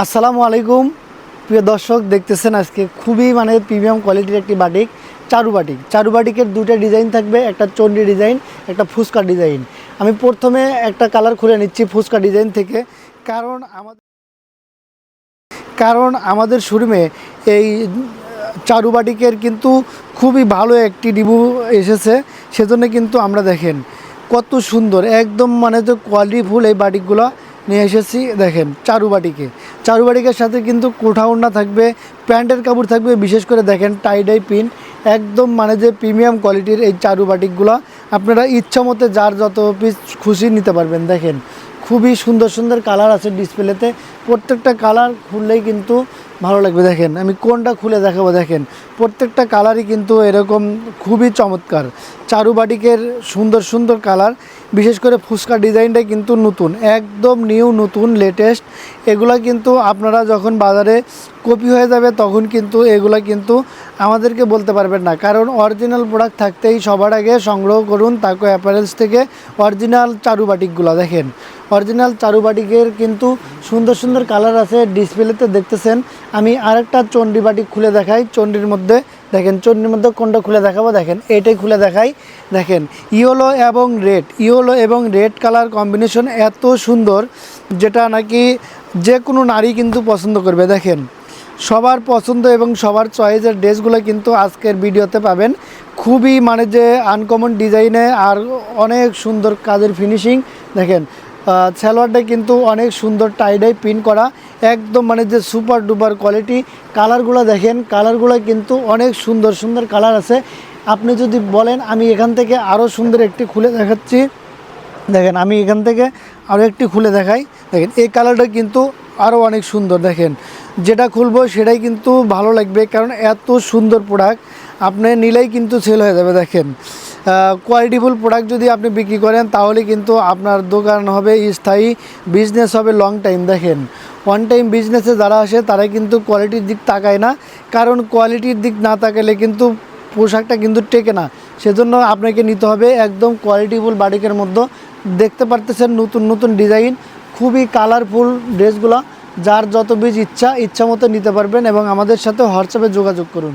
আসসালামু আলাইকুম। প্রিয় দর্শক, দেখতেছেন আজকে খুবই মানে প্রিমিয়াম কোয়ালিটির একটি বাটিক চারু বাটিক চারু বাটিকের দুটো ডিজাইন থাকবে, একটা চন্ডি ডিজাইন একটা ফুচকা ডিজাইন আমি প্রথমে একটা কালার খুলে নিচ্ছি ফুচকা ডিজাইন থেকে, কারণ আমাদের কারণ আমাদের শোরুমে এই চারু বাটিকের কিন্তু খুবই ভালো একটি ডিবু এসেছে, সেজন্য কিন্তু আমরা দেখেন কত সুন্দর, একদম মানে যে কোয়ালিটিফুল এই বাটিকগুলো নিয়ে এসেছি, দেখেন, চারুবাটিকে। চারুবাটিকের সাথে কিন্তু কোঠাউন্না থাকবে, প্যান্টের কাপড় থাকবে, বিশেষ করে দেখেন টাইডাই পিন একদম মানে যে প্রিমিয়াম কোয়ালিটির এই চারুবাটিকগুলো। আপনারা ইচ্ছা মতো যার যত পিস খুশি নিতে পারবেন, দেখেন। খুবই সুন্দর সুন্দর কালার আছে ডিসপ্লেতে প্রত্যেকটা কালার খুললেই কিন্তু ভালো লাগবে, দেখেন। আমি কোনটা খুলে দেখাবো, দেখেন। প্রত্যেকটা কালারই কিন্তু এরকম খুবই চমৎকার। চারুবাটিকের সুন্দর সুন্দর কালার। বিশেষ করে ফুচকা ডিজাইনটা কিন্তু নতুন। একদম নিউ, নতুন লেটেস্ট এগুলা কিন্তু আপনারা যখন বাজারে কপি হয়ে যাবে, তখন কিন্তু এগুলা কিন্তু আমাদেরকে বলতে পারবেন না। কারণ অরিজিনাল প্রোডাক্ট থাকতেই সবার আগে সংগ্রহ করুন তাকে অ্যাপারেলস থেকে অরিজিনাল চারুবাটিকগুলো, দেখেন। অরিজিনাল চারুবাটিকের কিন্তু সুন্দর সুন্দর কালার আছে। ডিসপ্লেতে দেখতেছেন। আমি আরেকটা চণ্ডী বাটিক খুলে দেখাই। চণ্ডীর মধ্যে দেখেন, চণ্ডীর মধ্যে কোনটা খুলে দেখাবো? দেখেন, এটাই খুলে দেখাই। দেখেন, ইয়েলো এবং রেড। ইয়েলো এবং রেড কালার কম্বিনেশন এত সুন্দর, যেটা নাকি যে কোনো নারী কিন্তু পছন্দ করবে। দেখেন, সবার পছন্দ এবং সবার চয়েসের ড্রেসগুলো কিন্তু আজকের ভিডিওতে পাবেন। খুবই মানে যে আনকমন ডিজাইনে আর অনেক সুন্দর কাজের ফিনিশিং দেখেন সালোয়ারটা কিন্তু অনেক সুন্দর টাইডাই পিন করা। একদম মানে যে সুপার ডুপার কোয়ালিটি কালারগুলো দেখেন কালারগুলো কিন্তু অনেক সুন্দর সুন্দর কালার আছে। আপনি যদি বলেন, আমি এখান থেকে আরও সুন্দর একটি খুলে দেখাচ্ছি। দেখেন, আমি এখান থেকে আরও একটি খুলে দেখাই। দেখেন, এই কালারটা কিন্তু আরও অনেক সুন্দর, দেখেন। যেটা খুলবো সেটাই কিন্তু ভালো লাগবে, কারণ এত সুন্দর প্রোডাক্ট আপনি নিলেই কিন্তু সেল হয়ে যাবে, দেখেন। কোয়ালিটিফুল প্রোডাক্ট যদি আপনি বিক্রি করেন, তাহলে কিন্তু আপনার দোকান হবে স্থায়ী বিজনেস হবে লং টাইম দেখেন ওয়ান টাইম বিজনেসে যারা আসে তারা কিন্তু কোয়ালিটির দিক তাকায় না। কারণ কোয়ালিটির দিক না তাকালে কিন্তু পোশাকটা কিন্তু টেকে না। সেজন্য আপনাকে নিতে হবে একদম কোয়ালিটিফুল বাটিকের মধ্যে। দেখতে পারতেছেন নতুন নতুন ডিজাইন খুবই কালারফুল ড্রেসগুলো যার যত বীজ ইচ্ছা ইচ্ছা মতো নিতে পারবেন এবং আমাদের সাথে হোয়াটসঅ্যাপে যোগাযোগ করুন।